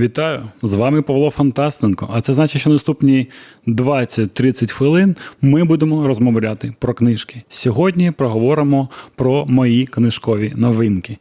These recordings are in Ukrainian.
Вітаю! З вами Павло Фантастенко. А це значить, що наступні 20-30 хвилин ми будемо розмовляти про книжки. Сьогодні проговоримо про мої книжкові новинки.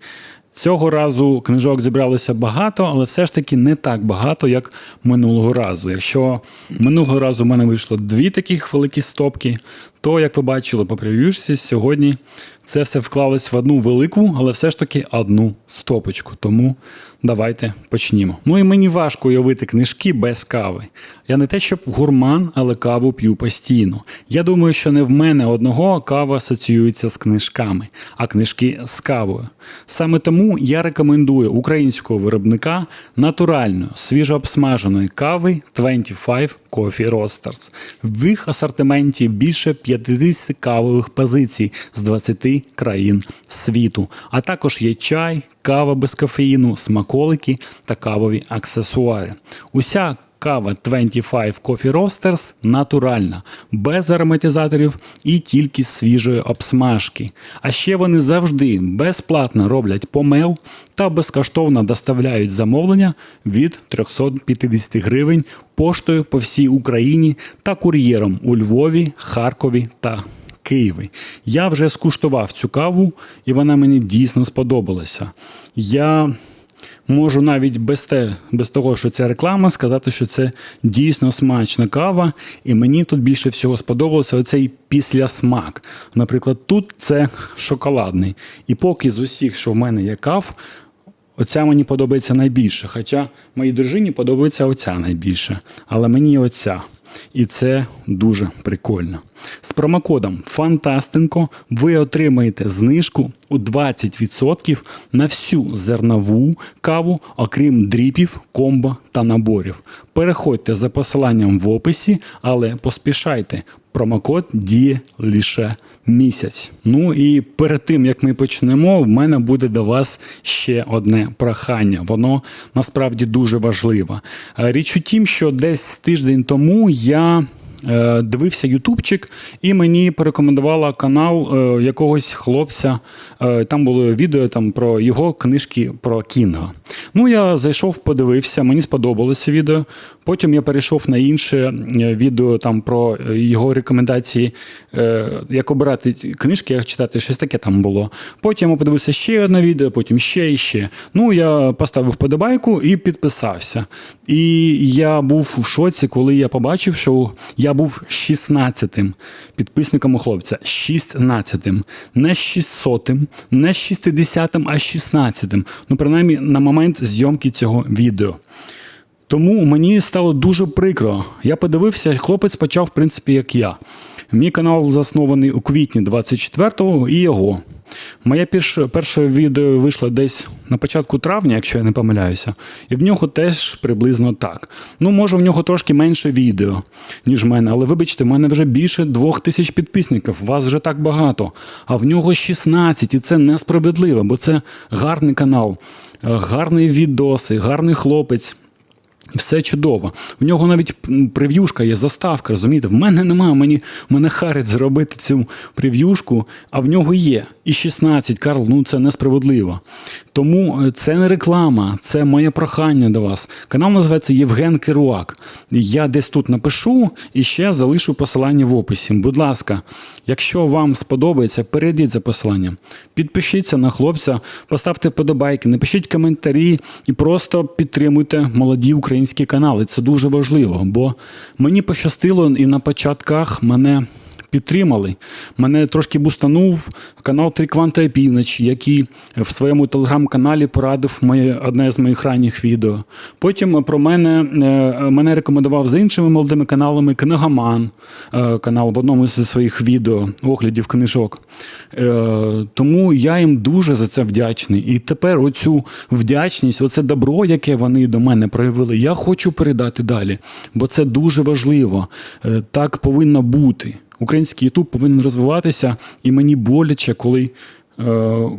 Цього разу книжок зібралося багато, але все ж таки не так багато, як минулого разу. Якщо минулого разу в мене вийшло дві таких великі стопки, то, як ви бачили по прев'юшці, сьогодні це все вклалось в одну велику, але все ж таки одну стопочку. Тому давайте почнімо. Ну і мені важко уявити книжки без кави. Я не те, щоб гурман, але каву п'ю постійно. Я думаю, що не в мене одного кава асоціюється з книжками, а книжки з кавою. Саме тому я рекомендую українського виробника натуральної, свіжообсмаженої кави 25 Coffee Roasters. В їх асортименті більше 50 кавових позицій з 20 країн світу. А також є чай, кава без кофеїну, смаколики та кавові аксесуари. Уся Кава 25 Coffee Roasters натуральна, без ароматизаторів і тільки свіжої обсмажки. А ще вони завжди безплатно роблять помел та безкоштовно доставляють замовлення від 350 гривень поштою по всій Україні та кур'єром у Львові, Харкові та Києві. Я вже скуштував цю каву, і вона мені дійсно сподобалася. Я можу навіть без те, без того, що це реклама, сказати, що це дійсно смачна кава, і мені тут більше всього сподобався оцей післясмак. Наприклад, тут це шоколадний. І поки з усіх, що в мене є кав, Оця мені подобається найбільше. Хоча моїй дружині подобається оця найбільше. Але мені оця. І це дуже прикольно. З промокодом Фантастенко ви отримаєте знижку у 20% на всю зернову каву, окрім дріпів, комбо та наборів. Переходьте за посиланням в описі, але поспішайте. Промокод діє лише місяць. Ну і перед тим як ми почнемо, в мене буде до вас ще одне прохання. Воно насправді дуже важливе. Е, Річ у тім, що десь тиждень тому я. е, Дивився ютубчик, і мені порекомендувала канал е, якогось хлопця. Там було відео там про його книжки про Кінга. Ну, я зайшов, подивився, мені сподобалося відео. Потім я перейшов на інше відео там про е, його рекомендації, е, як обирати книжки, як читати, щось таке там було. Потім подивився ще одне відео, потім ще і ще. Ну, я поставив подобайку і підписався. І я був у шоці, коли я побачив, що я був 16-тим підписником у хлопця. 16-тим. Не 600-тим, не 60-тим, а 16-тим. Ну, принаймні, на момент зйомки цього відео. Тому мені стало дуже прикро. Я подивився, хлопець почав, в принципі, як я. Мій канал заснований у квітні 24-го і його. Моє перше, відео вийшло десь на початку травня, якщо я не помиляюся, і в нього теж приблизно так. Ну, може, в нього трошки менше відео, ніж в мене, але вибачте, в мене вже більше двох тисяч підписників. Вас вже так багато. А в нього 16, і це несправедливо, бо це гарний канал, е, гарний відоси, гарний хлопець. Все чудово. В нього навіть прев'юшка є, заставка, розумієте? В мене нема, мені мене харить зробити цю прев'юшку, а в нього є. І 16, Карл, ну це несправедливо. Тому е, це не реклама, це моє прохання до вас. Канал називається Євген Керуак. Я десь тут напишу і ще залишу посилання в описі. Будь ласка, якщо вам сподобається, перейдіть за посиланням. Підпишіться на хлопця, поставте подобайки, напишіть коментарі і просто підтримуйте молоді українські канали. Це дуже важливо, бо мені пощастило і на початках мене. Підтримали. Мене трошки бустанув канал Три Кванта Північ, який в своєму телеграм-каналі порадив моє, одне з моїх ранніх відео. Потім про мене е, мене рекомендував з іншими молодими каналами Книгоман, е, канал в одному зі своїх відео, оглядів книжок. Е, Тому я їм дуже за це вдячний. І тепер оцю вдячність, оце добро, яке вони до мене проявили, я хочу передати далі, бо це дуже важливо. Так повинно бути. Український Ютуб повинен розвиватися, і мені боляче, коли е,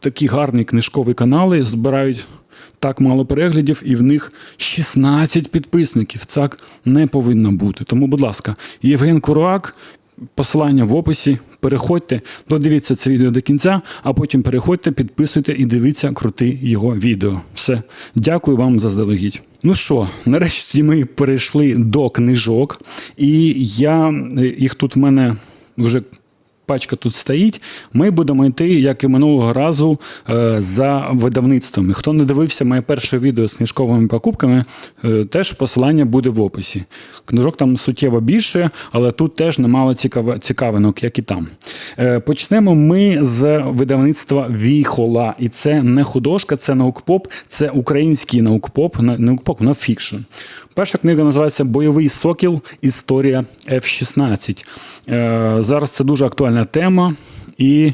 такі гарні книжкові канали збирають так мало переглядів, і в них 16 підписників. Так не повинно бути. Тому, будь ласка, Євген Куруак, Посилання в описі. Переходьте, додивіться це відео до кінця, а потім переходьте, підписуйте і дивіться крути його відео. Все. Дякую вам заздалегідь. Ну що, нарешті ми перейшли до книжок, і я е, їх тут в мене вже пачка тут стоїть. Ми будемо йти, як і минулого разу, е, за видавництвами. Хто не дивився моє перше відео з книжковими покупками, е, теж посилання буде в описі. Книжок там суттєво більше, але тут теж немало цікавинок, як і там. Е, Почнемо ми з видавництва Віхола. І це не художка, це наукпоп, це український наукпоп, на- наукпоп, нафікшн. Перша книга називається Бойовий сокіл. Історія F-16. Е, Зараз це дуже актуальна тема. І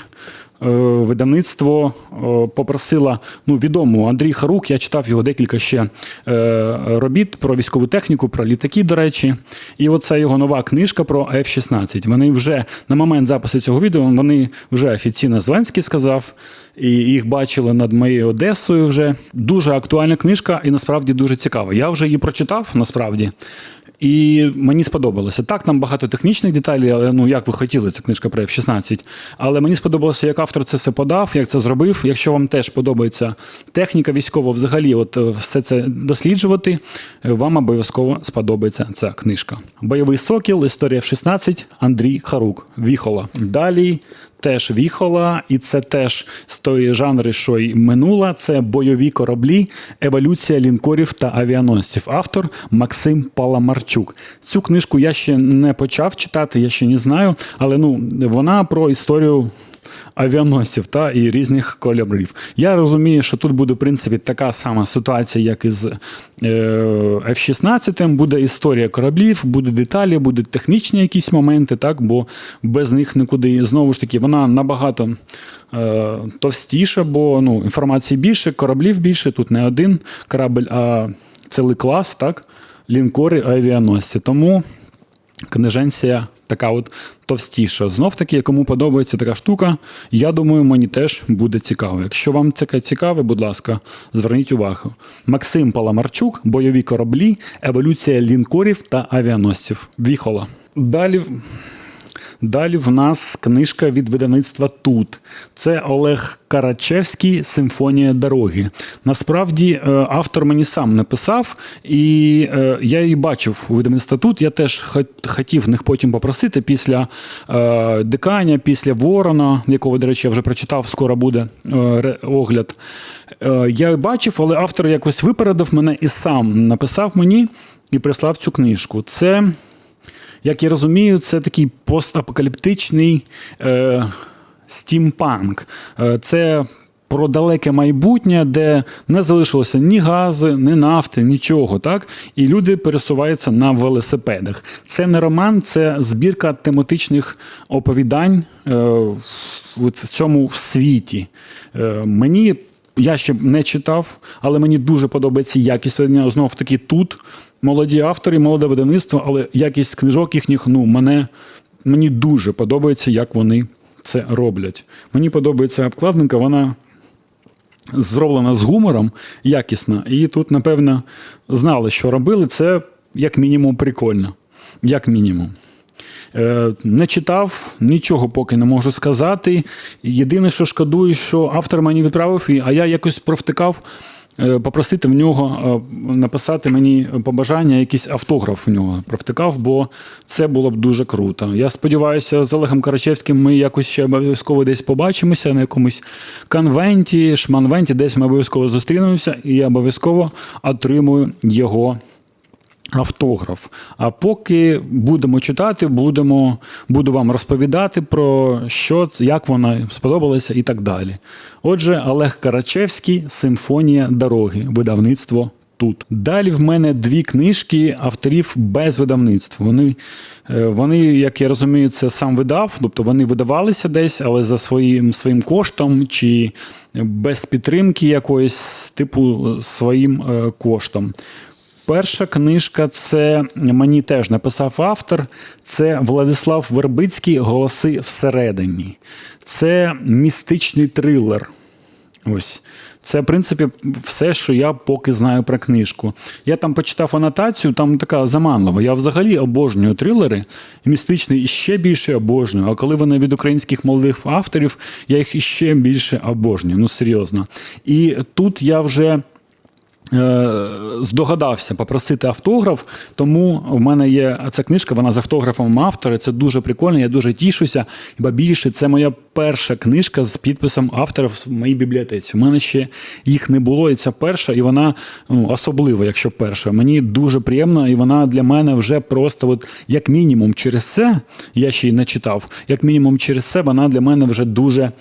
е, видавництво е, попросило ну, відому Андрій Харук. Я читав його декілька ще е, робіт про військову техніку, про літаки, до речі. І оце його нова книжка про F-16. Вони вже на момент запису цього відео вони вже офіційно Зеленський сказав. І їх бачили над моєю Одесою вже. Дуже актуальна книжка і насправді дуже цікава. Я вже її прочитав насправді. І мені сподобалося. Так, там багато технічних деталей, але ну як ви хотіли, ця книжка про F-16. Але мені сподобалося, як автор це все подав, як це зробив. Якщо вам теж подобається техніка військова, взагалі, от е, все це досліджувати, е, вам обов'язково сподобається ця книжка. Бойовий сокіл, історія F-16, Андрій Харук, Віхола. Далі теж віхола, і це теж з тої жанри, що й минула. Це бойові кораблі, еволюція лінкорів та авіаносців. Автор Максим Паламарчук. Цю книжку я ще не почав читати, я ще не знаю, але ну вона про історію. Авіаносців та і різних кольорів. Я розумію, що тут буде в принципі така сама ситуація, як і з е, F-16. Буде історія кораблів, будуть деталі, будуть технічні якісь моменти, так, бо без них нікуди. Знову ж таки, вона набагато е, товстіша, бо ну, інформації більше, кораблів більше. Тут не один корабль, а цілий клас, так, лінкори, авіаносці. Тому книженція така от товстіша. Знов таки, кому подобається така штука, я думаю, мені теж буде цікаво. Якщо вам таке цікаве, будь ласка, зверніть увагу. Максим Паламарчук, бойові кораблі, еволюція лінкорів та авіаносців. Віхола. Далі. Далі в нас книжка від видавництва Тут. Це Олег Карачевський Симфонія дороги. Насправді е, автор мені сам написав, і е, я її бачив у видавництва Тут. Я теж хот- хотів них потім попросити після е, Диканя, після Ворона, якого, до речі, я вже прочитав, скоро буде огляд. Я бачив, але автор якось випередив мене і сам написав мені і прислав цю книжку. Це. Як я розумію, це такий постапокаліптичний е, стімпанк. Е, це про далеке майбутнє, де не залишилося ні гази, ні нафти, нічого. Так? І люди пересуваються на велосипедах. Це не роман, це збірка тематичних оповідань е, в цьому світі. Е, мені я ще не читав, але мені дуже подобається якість видання. Знов таки тут молоді автори, молоде видавництво, але якість книжок їхніх, ну, мене, мені дуже подобається, як вони це роблять. Мені подобається обкладинка, вона зроблена з гумором, якісна. І тут, напевно, знали, що робили. Це як мінімум прикольно. Як мінімум. Е, Не читав, нічого поки не можу сказати. Єдине, що шкодую, що автор мені відправив, а я якось провтикав е, попросити в нього е, написати мені побажання, якийсь автограф в нього провтикав, бо це було б дуже круто. Я сподіваюся, з Олегом Карачевським ми якось ще обов'язково десь побачимося на якомусь конвенті, шманвенті, десь ми обов'язково зустрінемося, і я обов'язково отримую його автограф. А поки будемо читати, будемо, буду вам розповідати про що, як вона сподобалася і так далі. Отже, Олег Карачевський Симфонія дороги, видавництво тут. Далі в мене дві книжки авторів без видавництва. Вони, е, вони, як я розумію, це сам видав, тобто вони видавалися десь, але за своїм, своїм коштом чи без підтримки якоїсь, типу, своїм е, коштом. Перша книжка це мені теж написав автор. Це Владислав Вербицький Голоси всередині. Це містичний трилер. Ось. Це, в принципі, все, що я поки знаю про книжку. Я там почитав анотацію, там така заманлива. Я взагалі обожнюю трилери, містичний ще більше обожнюю. А коли вони від українських молодих авторів, я їх іще більше обожнюю. Ну, серйозно. І тут я вже. Е, Здогадався попросити автограф, тому в мене є ця книжка, вона з автографом автора. Це дуже прикольно, я дуже тішуся. Бо більше це моя перша книжка з підписом автора в моїй бібліотеці. У мене ще їх не було, і ця перша, і вона ну, особлива, якщо перша. Мені дуже приємно, і вона для мене вже просто, от, як мінімум, через це я ще й не читав. Як мінімум, через це вона для мене вже дуже, е,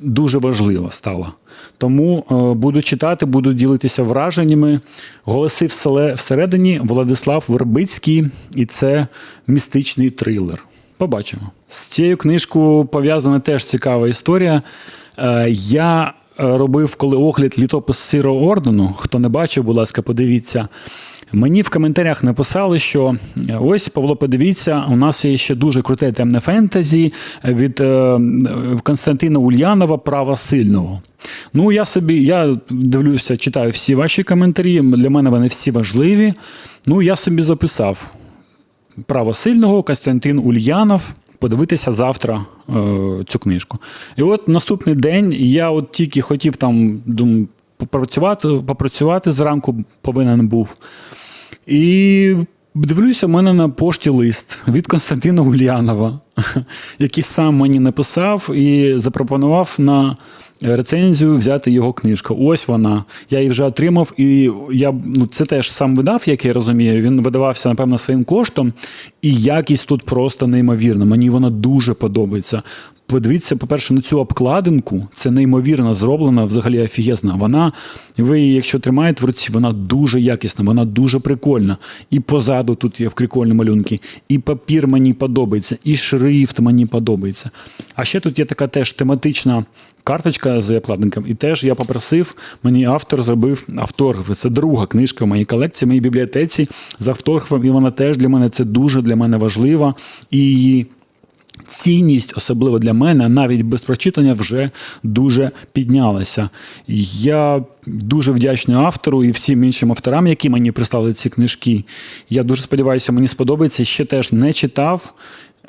дуже важлива стала. Тому е, буду читати, буду ділитися враженнями. Голоси всередині Владислав Вербицький, і це містичний трилер. Побачимо. З цією книжкою пов'язана теж цікава історія. Е, Я е, робив коли огляд літопис Сирого ордену. Хто не бачив, будь ласка, подивіться. Мені в коментарях написали, що е, ось Павло, подивіться, у нас є ще дуже круте темне фентезі від е, Константина Ульянова Права сильного. Ну, я собі я дивлюся, читаю всі ваші коментарі. Для мене вони всі важливі. Ну, я собі записав право сильного Костянтин Ульянов. Подивитися завтра е, цю книжку. І от наступний день я от тільки хотів там думаю, попрацювати, попрацювати зранку повинен був. І дивлюся, в мене на пошті лист від Константина Ульянова, який сам мені написав і запропонував на рецензію взяти його книжку. Ось вона. Я її вже отримав, і я ну, це теж сам видав, як я розумію. Він видавався, напевно, своїм коштом, і якість тут просто неймовірна. Мені вона дуже подобається. Подивіться, по-перше, на цю обкладинку. Це неймовірно зроблена, взагалі офігезна. Вона, ви, її, якщо тримаєте в руці, вона дуже якісна, вона дуже прикольна. І позаду тут є прикольні малюнки, і папір мені подобається, і шрифт мені подобається. А ще тут є така теж тематична карточка з обкладинком. І теж я попросив, мені автор зробив автографи. Це друга книжка в моїй колекції, в моїй бібліотеці з автографом. І вона теж для мене це дуже для мене важлива. І її цінність, особливо для мене, навіть без прочитання, вже дуже піднялася. Я дуже вдячний автору і всім іншим авторам, які мені прислали ці книжки. Я дуже сподіваюся, мені сподобається. Ще теж не читав.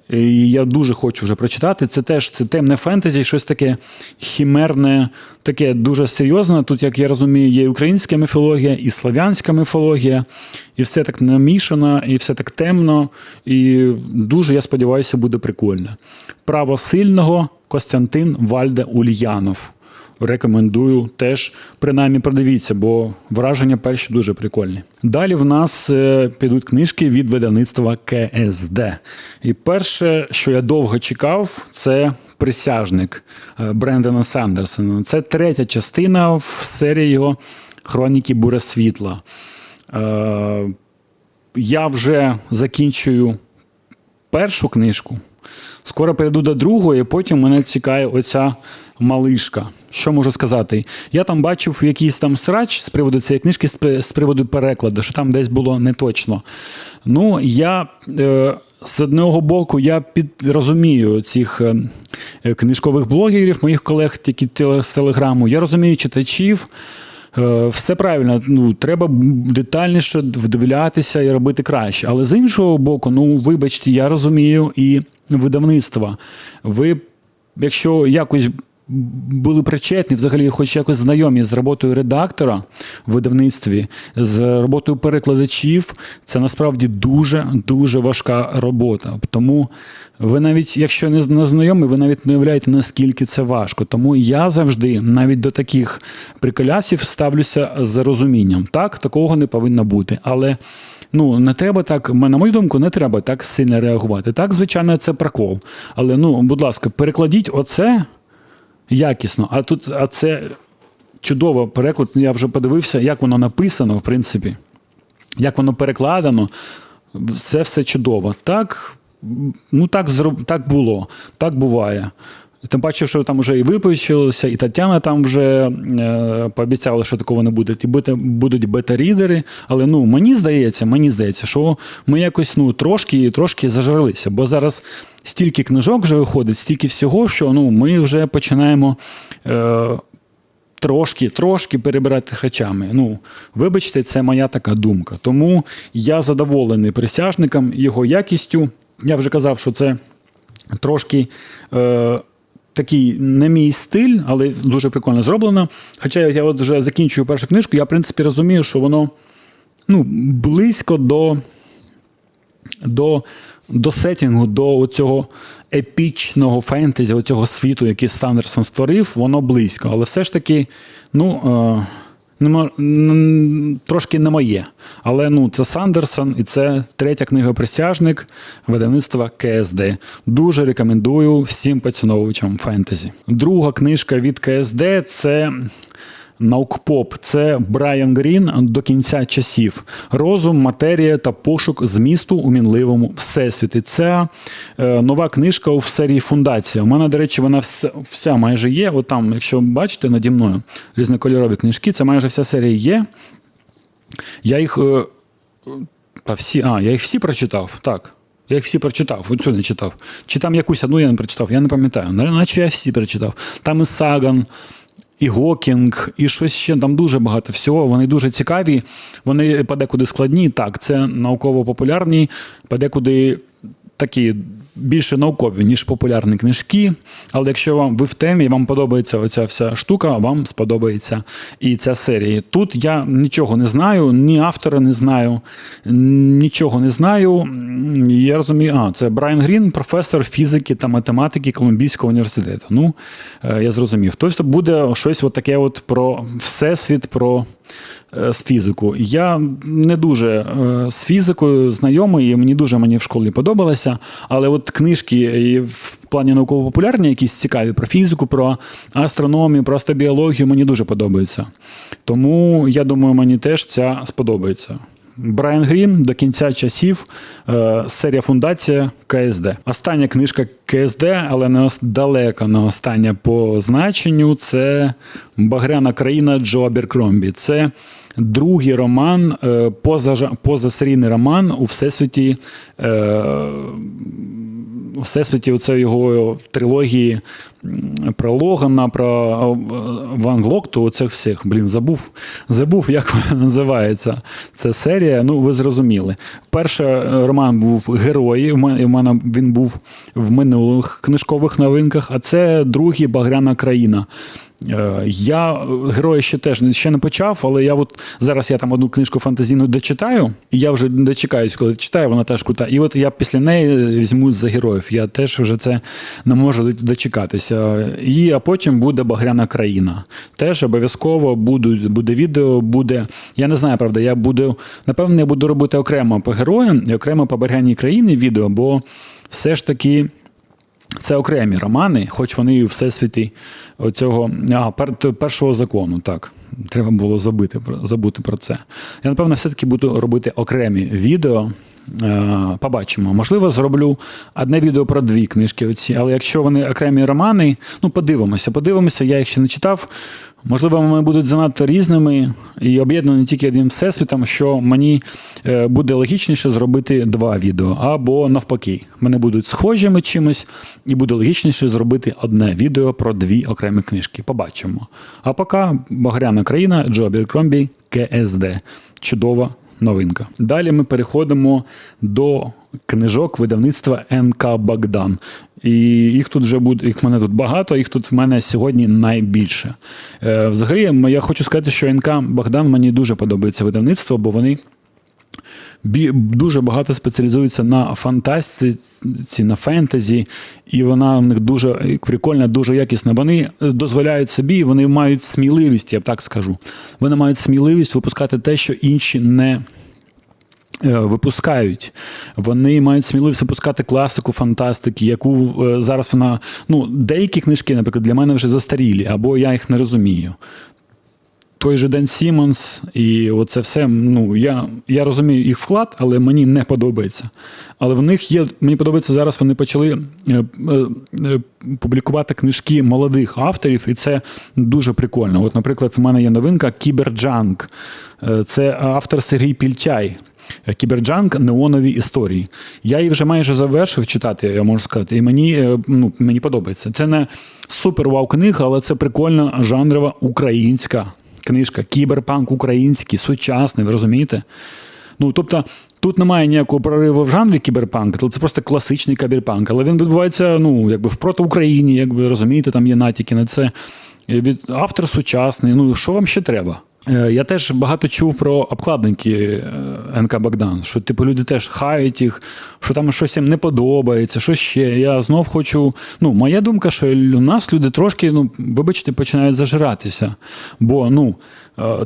І я дуже хочу вже прочитати. Це теж це темне фентезі, щось таке хімерне, таке дуже серйозне. Тут, як я розумію, є українська міфологія, і славянська міфологія, і все так намішано, і все так темно. І дуже, я сподіваюся, буде прикольно. Право сильного Костянтин Вальде Ульянов. Рекомендую теж, принаймні, продивіться, бо враження перші дуже прикольні. Далі в нас е, підуть книжки від видавництва КСД. І перше, що я довго чекав, це присяжник е, Брендона Сандерсона. Це третя частина в серії його Хроніки Буре світла. Е, Я вже закінчую першу книжку. Скоро перейду до другої, потім мене цікає оця малишка. Що можу сказати? Я там бачив якийсь там срач з приводу цієї книжки, з приводу перекладу, що там десь було не точно. Ну, я е, з одного боку я під, розумію цих е, е, книжкових блогерів, моїх колег, які з телеграму. Я розумію читачів. Е, Все правильно, ну треба детальніше вдивлятися і робити краще. Але з іншого боку, ну вибачте, я розумію і видавництва. Ви, якщо якось були причетні, взагалі, хоч якось знайомі з роботою редактора в видавництві, з роботою перекладачів, це насправді дуже дуже важка робота. Тому ви навіть, якщо не знайомі, ви навіть не уявляєте, наскільки це важко. Тому я завжди навіть до таких приколясів ставлюся з розумінням. Так, такого не повинно бути. Але ну не треба так, на мою думку, не треба так сильно реагувати. Так, звичайно, це прокол. Але ну, будь ласка, перекладіть оце якісно. А тут, а це чудово переклад. Я вже подивився, як воно написано, в принципі, як воно перекладено. Це все чудово. Так, ну так, зроб- так було, так буває. Тим паче, що там вже і випущилося, і Тетяна там вже е, пообіцяла, що такого не буде. І бета- будуть бета-рідери. Але ну, мені здається, мені здається, що ми якось ну, трошки, трошки зажралися. Бо зараз стільки книжок вже виходить, стільки всього, що ну, ми вже починаємо. Е, трошки, трошки перебирати речами. Ну, вибачте, це моя така думка. Тому я задоволений присяжником, його якістю. Я вже казав, що це трошки. Е, Такий не мій стиль, але дуже прикольно зроблено. Хоча я от вже закінчую першу книжку, я, в принципі, розумію, що воно ну, близько до, до, до сетінгу, до цього епічного фентезі, цього світу, який Сандерсон створив, воно близько. Але все ж таки, ну. Е, трошки не моє. Але ну, це Сандерсон і це третя книга присяжник видавництва КСД. Дуже рекомендую всім поціновувачам фентезі. Друга книжка від КСД це. Наукпоп це Брайан Грін до кінця часів. Розум, матерія та пошук змісту у мінливому всесвіті. Це нова книжка у серії Фундація. У мене, до речі, вона вся, вся майже є. От там, якщо бачите наді мною різнокольорові книжки, це майже вся серія є. Я їх. е, Та всі, а, я їх всі прочитав. Так. Я їх всі прочитав, оцю не читав. Чи там якусь одну я не прочитав, я не пам'ятаю. Наче я всі прочитав. Там і Саган, і Гокінг, і щось ще там дуже багато всього. Вони дуже цікаві. Вони подекуди складні. Так, це науково-популярні, подекуди такі більше наукові, ніж популярні книжки. Але якщо вам ви в темі, вам подобається оця вся штука, вам сподобається і ця серія. Тут я нічого не знаю, ні автора не знаю, нічого не знаю. Я розумію, а це Брайан Грін, професор фізики та математики Колумбійського університету. Ну, е, я зрозумів. Тобто буде щось от таке от про всесвіт, про з фізику. Я не дуже е, з фізикою знайомий, і мені дуже мені в школі подобалося. Але от книжки в плані науково-популярні, якісь цікаві про фізику, про астрономію, про астробіологію мені дуже подобаються. Тому я думаю, мені теж ця сподобається. Брайан Грін до кінця часів, е, серія фундація КСД. Остання книжка КСД, але не далека не остання по значенню. Це Багряна країна Джо Аберкромбі. Це другий роман, е, позасерійний роман у всесвіті. Е, у всесвіті оце його трилогії про Логана, про е, Ван Глокту, оцих всіх. Блін, забув, забув, як вона називається. Це серія. Ну, ви зрозуміли. Перший роман був Герої. У мене він був в минулих книжкових новинках, а це другий Багряна країна. Е, Я е, герої ще теж не- ще не почав, але я от зараз я там одну книжку фантазійну дочитаю, і я вже дочекаюсь, коли читаю, вона теж крута. І от я після неї візьму за героїв. Я теж вже це не можу дочекатися. І а потім буде Багряна країна. Теж обов'язково будуть, буде відео, буде. Я не знаю, правда, я буду, напевно, я буду робити окремо по героям і окремо по Багряній країні відео, бо все ж таки. Це окремі романи, хоч вони і у всесвіті оцього а, пер, першого закону. Так, треба було забути, про- забути про це. Я, напевно, все-таки буду робити окремі відео. Е, Побачимо. Можливо, зроблю одне відео про дві книжки. Оці, але якщо вони окремі романи, ну подивимося, подивимося, я їх ще не читав. Можливо, вони будуть занадто різними і об'єднані тільки одним всесвітом, що мені е, буде логічніше зробити два відео, або навпаки, вони будуть схожими чимось, і буде логічніше зробити одне відео про дві окремі книжки. Побачимо. А поки Багряна країна Джо Аберкромбі КСД. Чудова новинка. Далі ми переходимо до книжок видавництва НК Богдан. І їх тут вже буде, їх мене тут багато, їх тут в мене сьогодні найбільше. Е, взагалі, я хочу сказати, що НК Богдан мені дуже подобається видавництво, бо вони дуже багато спеціалізуються на фантастиці, на фентезі, і вона в них дуже прикольна, дуже якісна. Вони дозволяють собі, вони мають сміливість, я б так скажу. Вони мають сміливість випускати те, що інші не. Е, Випускають, вони мають сміливість випускати класику фантастики, яку е, зараз вона. Ну, деякі книжки, наприклад, для мене вже застарілі, або я їх не розумію той же Ден Сімонс, і оце все. Ну я, я розумію їх вклад, але мені не подобається. Але в них є. Мені подобається зараз. Вони почали е, е, е, публікувати книжки молодих авторів, і це дуже прикольно. От, наприклад, в мене є новинка Кіберджанк. Це автор Сергій Пільчай. Кіберджанк неонові історії. Я її вже майже завершив читати, я можу сказати, і мені, е, ну, мені подобається. Це не супер вау книга, але це прикольна жанрова українська книжка. Кіберпанк український, сучасний, ви розумієте? Ну, тобто, тут немає ніякого прориву в жанрі кіберпанк, це просто класичний кіберпанк. Але він відбувається ну, якби впроти Україні, як ви розумієте, там є натяки на це. Від автор сучасний. Ну, що вам ще треба? Е, Я теж багато чув про обкладинки е, НК Богдан, що типу люди теж хають їх, що там щось їм не подобається, що ще. Я знов хочу. Ну, моя думка, що у нас люди трошки, ну, вибачте, починають зажиратися. Бо ну,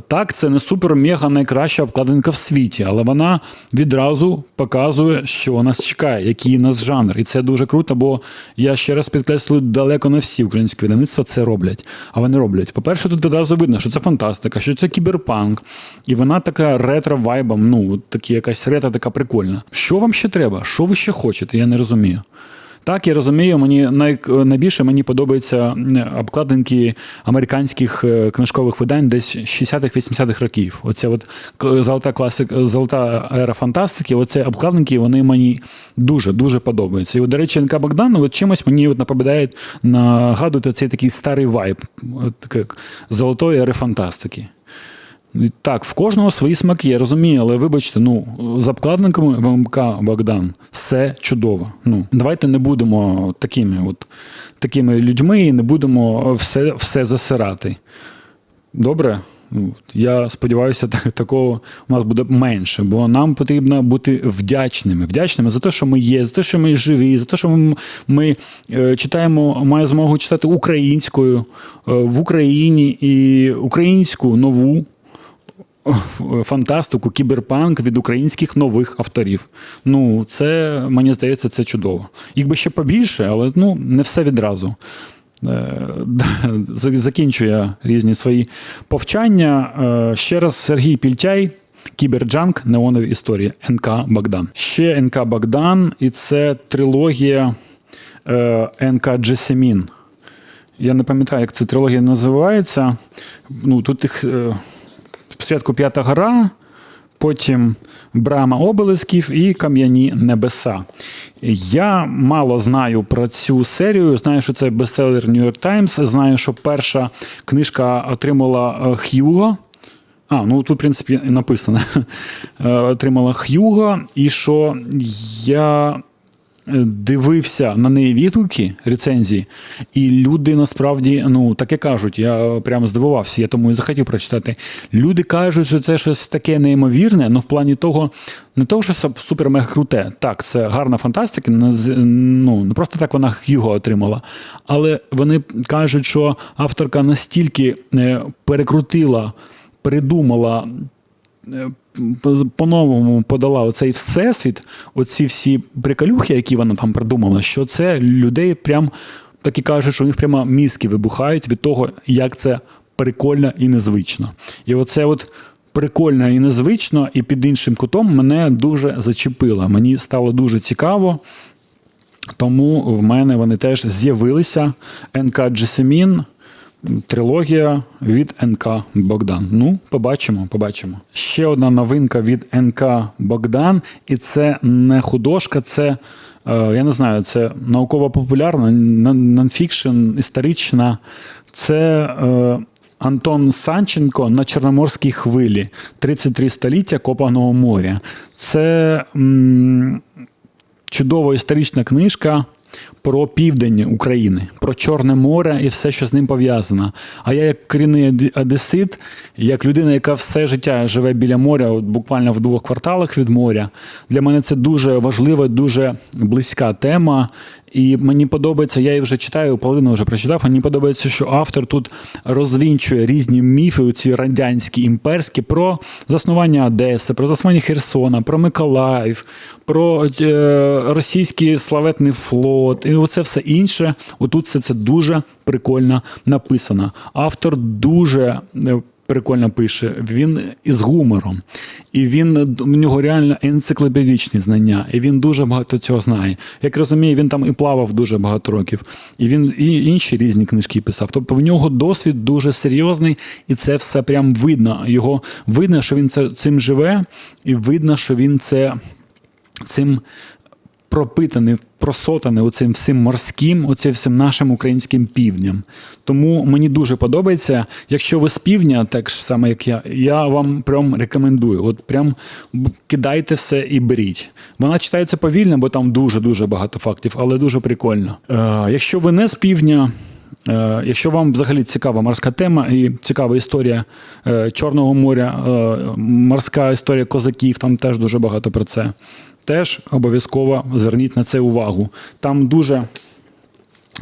так, це не супер-мега найкраща обкладинка в світі, але вона відразу показує, що нас чекає, який нас жанр. І це дуже круто, бо я ще раз підкреслюю, далеко не всі українські видавництва це роблять. А вони роблять. По-перше, тут відразу видно, що це фантастика, що це кіберпанк, і вона така ретро-вайбом, ну, такі якась ретро така прикольна. Що вам ще треба? Що ви ще хочете? Я не розумію. Так, я розумію, мені най, найбільше мені подобаються обкладинки американських е, книжкових видань десь 60-х-80-х років. Оця от золота класик, золота ера фантастики. Оці обкладинки вони мені дуже дуже подобаються. І, от, до речі, НК Богдан от чимось мені от напоминає нагадувати цей такий старий вайб от, таке, золотої ери фантастики. Так, в кожного свої смаки, я розумію, але вибачте, ну з обкладниками в МК Богдан все чудово. Ну давайте не будемо такими, от такими людьми і не будемо все, все засирати. Добре? Ну, Я сподіваюся, так- такого у нас буде менше, бо нам потрібно бути вдячними. Вдячними за те, що ми є, за те, що ми живі, за те, що ми, ми е, читаємо, маємо змогу читати українською е, в Україні і українську нову фантастику, кіберпанк від українських нових авторів. Ну, це мені здається, це чудово. Їх би ще побільше, але ну не все відразу. Е, за- Закінчую я різні свої повчання. Е, Ще раз Сергій Пільтяй. Кіберджанк, неонові історії. НК Богдан. Ще НК Богдан, і це трилогія е, НК Джесемін. Я не пам'ятаю, як ця трилогія називається. Ну, тут їх е, спочатку П'ята гора, потім Брама обелисків і Кам'яні небеса. Я мало знаю про цю серію. Знаю, що це бестселер New York Times. Знаю, що перша книжка отримала е, Х'юго. А, ну тут, в принципі, написано. Е, Отримала Х'юго, і що я дивився на неї відгуки, рецензії, і люди насправді, ну, таке кажуть, я прям здивувався, я тому і захотів прочитати. Люди кажуть, що це щось таке неймовірне, ну в плані того, не того, що супер мега круте. Так, це гарна фантастика, ну, не просто так вона Хьюго отримала. Але вони кажуть, що авторка настільки е, перекрутила, придумала е, по-новому подала оцей всесвіт, оці всі приколюхи, які вона там придумала, що це людей прям такі кажуть, що у них прямо мізки вибухають від того, як це прикольно і незвично. І оце от прикольно і незвично, і під іншим кутом мене дуже зачепило. Мені стало дуже цікаво. Тому в мене вони теж з'явилися. НК Джесемін, трилогія від НК Богдан. Ну, побачимо, побачимо. Ще одна новинка від НК Богдан, і це не художка, це. е, Я не знаю, це науково-популярна, нонфікшн, історична. Це е, Антон Санченко на Чорноморській хвилі. 33 століття Копаного моря. Це м, чудова історична книжка про південь України, про Чорне море і все, що з ним пов'язано. А я, як корінний одесит, як людина, яка все життя живе біля моря, от буквально в двох кварталах від моря, для мене це дуже важлива, дуже близька тема. І мені подобається, я її вже читаю, половину вже прочитав. Мені подобається, що автор тут розвінчує різні міфи, ці радянські імперські, про заснування Одеси, про заснування Херсона, про Миколаїв, про е, російський славетний флот, і оце все інше. Отут все це дуже прикольно написано. Автор дуже е, прикольно пише, він із гумором, і він у нього реально енциклопедичні знання, і він дуже багато цього знає. Як розумію, він там і плавав дуже багато років, і він і інші різні книжки писав. Тобто в нього досвід дуже серйозний, і це все прям видно. Його видно, що він це цим живе, і видно, що він це цим пропитаний, просотаний оцим всім морським, оцим всім нашим українським півдням. Тому мені дуже подобається. Якщо ви з півдня, так ж саме як я, я вам прям рекомендую. От прям кидайте все і беріть. Вона читається повільно, бо там дуже-дуже багато фактів, але дуже прикольно. Е, якщо ви не з півдня. Е, Якщо вам взагалі цікава морська тема і цікава історія е, Чорного моря, е, морська історія козаків, там теж дуже багато про це. Теж обов'язково зверніть на це увагу. Там дуже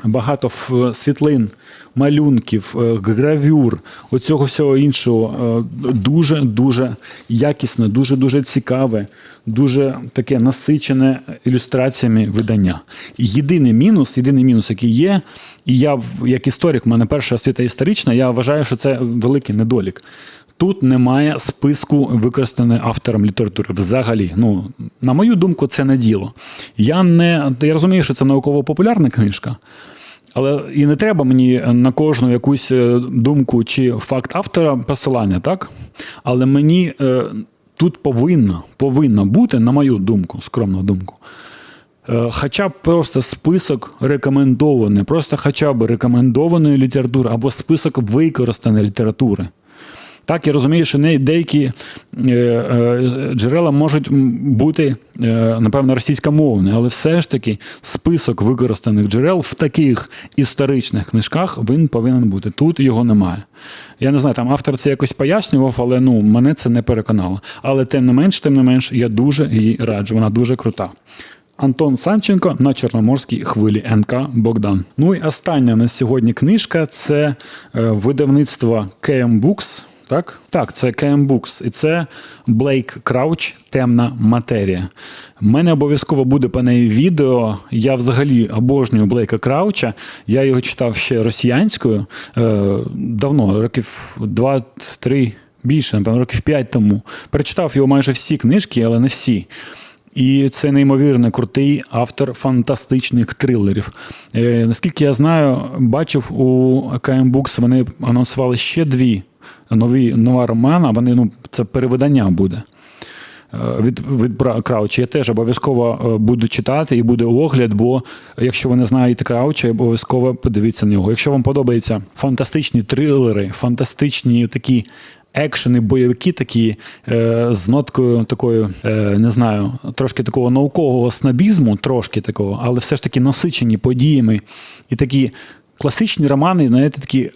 багато світлин, малюнків, е, гравюр, оцього всього іншого. Дуже дуже якісне, дуже дуже цікаве, дуже таке насичене ілюстраціями видання. Єдиний мінус, єдиний мінус, який є, і я як історик, у мене перша освіта історична, я вважаю, що це великий недолік. Тут немає списку використаної автором літератури взагалі. Ну, на мою думку, це не діло. Я не я розумію, що це науково-популярна книжка, але і не треба мені на кожну якусь е, думку чи факт автора посилання, так? Але мені е, тут повинно, повинно бути, на мою думку, скромну думку. Е, Хоча б просто список рекомендований, просто хоча б рекомендованої літератури або список використаної літератури. Так, я розумію, що деякі е, е, джерела можуть бути, е, напевно, російськомовні, але все ж таки список використаних джерел в таких історичних книжках він повинен бути. Тут його немає. Я не знаю, там автор це якось пояснював, але ну, мене це не переконало. Але тим не менш, тим не менш, я дуже її раджу. Вона дуже крута. Антон Санченко на Чорноморській хвилі НК Богдан. Ну і остання на сьогодні книжка це видавництво KM Books. Так, так, це KM Books. І це Блейк Крауч Темна матерія. У мене обов'язково буде по неї відео. Я взагалі обожнюю Блейка Крауча. Я його читав ще росіянською е, давно, років 2-3 більше, напевно, років 5 тому. Перечитав його майже всі книжки, але не всі. І це неймовірно крутий автор фантастичних трилерів. Е, наскільки я знаю, бачив у KM Books вони анонсували ще дві нові нова романа. Вони ну це перевидання буде. Е, Від, від Крауча я теж обов'язково е, буду читати і буде огляд, бо якщо ви не знаєте Крауча, обов'язково подивіться на нього. Якщо вам подобаються фантастичні трилери, фантастичні такі екшени, бойовики такі е, з ноткою такою, е, не знаю, трошки такого наукового снобізму, трошки такого, але все ж таки насичені подіями і такі класичні романи, знаєте, такі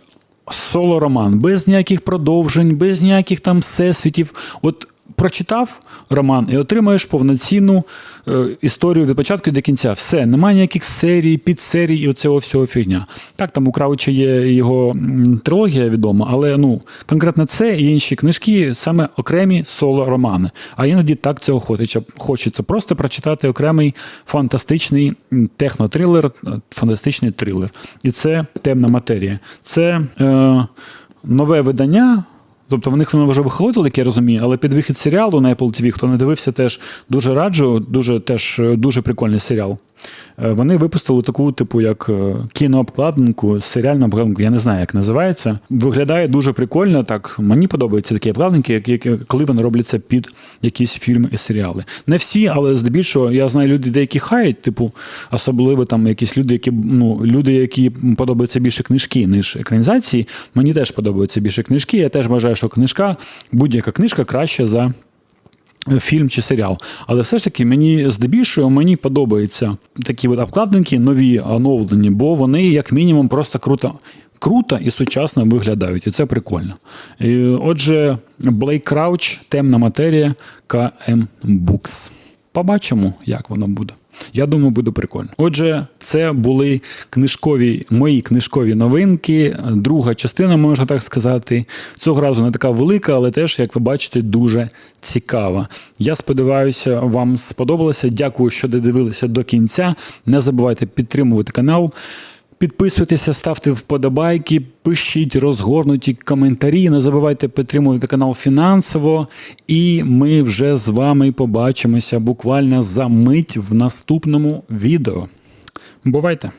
соло-роман, без ніяких продовжень, без ніяких там всесвітів. От прочитав роман і отримаєш повноцінну е, історію від початку до кінця. Все, немає ніяких серій, підсерій і оцього всього фігня. Так, там у Крауча є його трилогія відома, але ну, конкретно це і інші книжки саме окремі соло-романи. А іноді так цього хочеться. Хочеться просто прочитати окремий фантастичний технотрилер, е, фантастичний трилер. І це темна матерія. Це е, нове видання. Тобто в них воно вже виходило, як я розумію, але під вихід серіалу на Apple TV, хто не дивився, теж дуже раджу, дуже теж е, дуже прикольний серіал. Е, Вони випустили таку, типу, як е, кінообкладинку, серіальну обкладинку, я не знаю, як називається. Виглядає дуже прикольно. Так мені подобаються такі обкладинки, які, коли вони робляться під якісь фільми і серіали. Не всі, але здебільшого я знаю люди, деякі хають, типу, особливо там якісь люди, які ну люди, які подобаються більше книжки, ніж екранізації. Мені теж подобаються більше книжки. Я теж вважаю, що книжка, будь-яка книжка краще за фільм чи серіал. Але все ж таки мені здебільшого мені подобаються такі от обкладинки, нові, оновлені, бо вони, як мінімум, просто круто. Круто і сучасно виглядають, і це прикольно. І, отже, Блейк Крауч, темна матерія, KM Books. Побачимо, як воно буде. Я думаю, буде прикольно. Отже, це були книжкові мої книжкові новинки. Друга частина, можна так сказати. Цього разу не така велика, але теж, як ви бачите, дуже цікава. Я сподіваюся, вам сподобалося. Дякую, що додивилися до кінця. Не забувайте підтримувати канал. Підписуйтеся, ставте вподобайки, пишіть розгорнуті коментарі. Не забувайте підтримувати канал фінансово. І ми вже з вами побачимося буквально за мить в наступному відео. Бувайте!